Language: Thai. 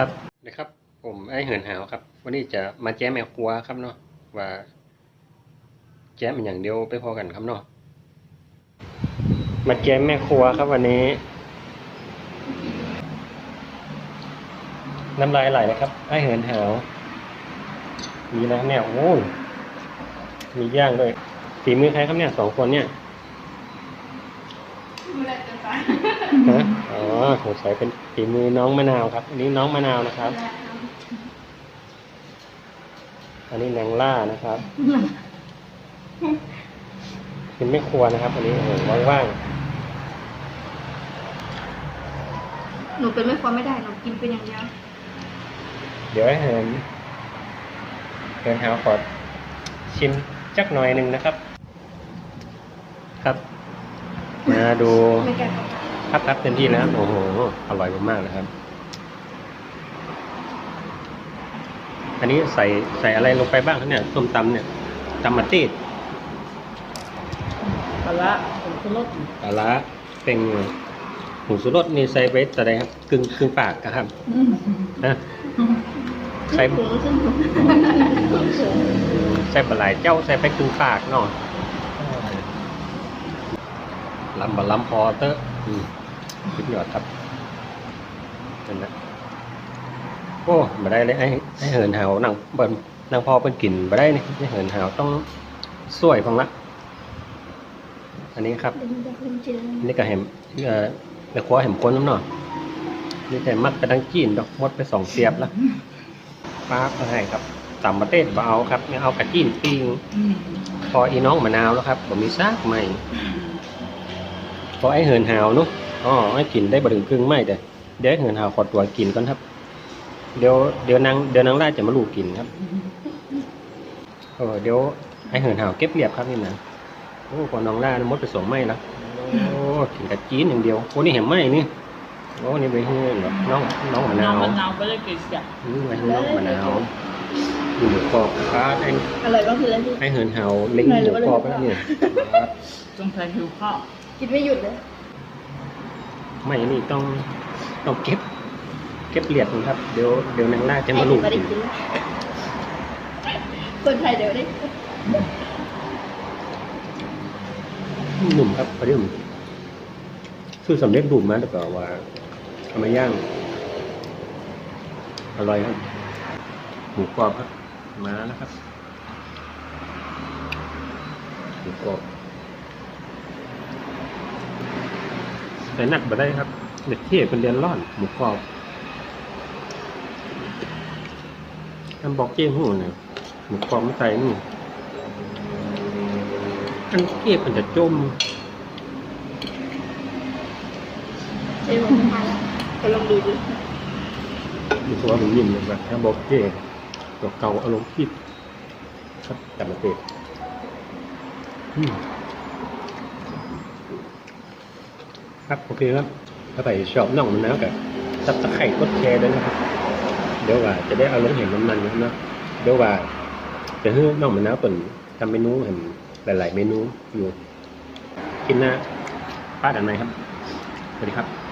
ครับนะครับ ผมไอ้เหินหาวครับ วันนี้จะมาแจ้มแม่ครัวครับเนาะว่า แจ้มเป็นอย่างเดียวไปพอกันครับเนาะมาแจ้มแม่ครัวครับวันนี้ น้ำลายไหลเลยครับ ไอ้เหินหาวมีอะไรครับเนี่ยโอ้ยมีย่างด้วยฝีมือใครครับเนี่ยสองคนเนี่ยไม่ได้จะตายฮะ อ๋อสงสัยเป็นฝีมือน้องมะนาวครับ อันนี้น้องมะนาวนะครับ อันนี้แนงล่านะครับ เป็นไม่ครัวนะครับ อันนี้โอ้โหว่างหนูเป็นไม่ควรไม่ได้ หนูกินเป็นอย่างเดียว ๆ เดี๋ยวให้เหินเหินหาวขอชิมจักหน่อยหนึ่งนะครับ ครับ มาดู ไม่แก่ก็ พับพับเต็มที่แล้วโอ้โหอร่อยมากๆเลยครับ อันนี้ใส่ใส่อะไรลงไปบ้างครับเนี่ยส้มตำเนี่ยตำมะตีดปลาละผงชูรสปลาร้าเป็นหมูสุรสนี่ใส่ไปแสดงครับกึ่งกึ่งปากครับนะใส่ถุงซึ่งถุงใส่ปลาไหลายเจ้าใส่ไปกึ่งปากเนาะลำบะลำพอเตอะอืม สุดยอดครับเป็นนะโอ้มาได้เลยไอ้ไอ้เหินหาวนั่งเบิ่นนั่งพอเป็นกลิ่นมาได้นี่ไอ้เหินหาวต้องสวยฟังละอันนี้ครับนี่ก็เห็มเอ่อไปคว้าเห็มก้นน้ำหน่อยนี่แต่มักไปดังจีนดอกมดไปสองเสียบแล้วป้าก็ให้ครับตำมาเต้นมาเอาครับไม่เอากระจีนปิ้งพออีน้องมะนาวแล้วครับผมมีซากใหม่พอไอเหินหาวนุ๊ อ๋อไอกินได้บะถึงครึ่งไม่แต่เดี๋ยวไอ้เหินหาวขอตัวกินก่อนครับ เดี๋ยวเดี๋ยวนางเดี๋ยวนางล่าจะมาลูกกินครับเออเดี๋ยวไอเหินหาวเก็บเรียบครับนี่นะโอ้พอน้องล่ามดไปสองไม้แล้วโอ้กินกระจีนอย่างเดียวโอ้นี่เห็นไหมนี่โอ้นี่ไปให้แบบน้องน้องมะนาวมะนาวไม่ได้กินเสียนี่ไปให้น้องมะนาวนี่หมูกรอบครับไอ้อะไรก็คือแล้วที่ไอ้เหินเห่าเล็งหมูกรอบแล้วเนี่ยจงใส่หิวข้าวกินไม่หยุดเลย ไม่นี่ต้องต้องเก็บ เก็บเหรียญครับ เดี๋ยวเดี๋ยวนางล่าจะมาลูกไม่ได้กินกินแล้วคนไทยเดี๋ยวได้หนุ่มครับพอดีผมซื้อสำเร็จรูปมาแต่ก็ว่าเอามาย่าง อร่อยครับ หมูกรอบครับ มาแล้วครับหมูกรอบ แต่หนักมาได้ครับเด็กเที่ยเป็นเรียนร่อนหมูกรอบทำบอกเจ้หูเนี่ยหมูกรอบไม่ใส่นี่อันเก็บมันจะจมเจ๊บอกไม่ทานแล้วก็ลองดูดูมีตัวหนึ่งยิ้มเลยแบบถ้าบอกเจ๊ตัวเก่าอารมณ์คิดครับแต่มาเตะอืม ครับโอเคครับถ้าไปชอบน่องมันแล้วกับซับตะไคร่กดแชร์ด้วยนะครับ เดี๋ยวว่าจะได้เอาลงเห็นมันมันนะเดี๋ยวว่าจะให้น่องมันแล้วเปิ่นทำเมนูเห็นหลาย ๆ เมนูอยู่กินนะป้าดันไหนครับสวัสดีครับ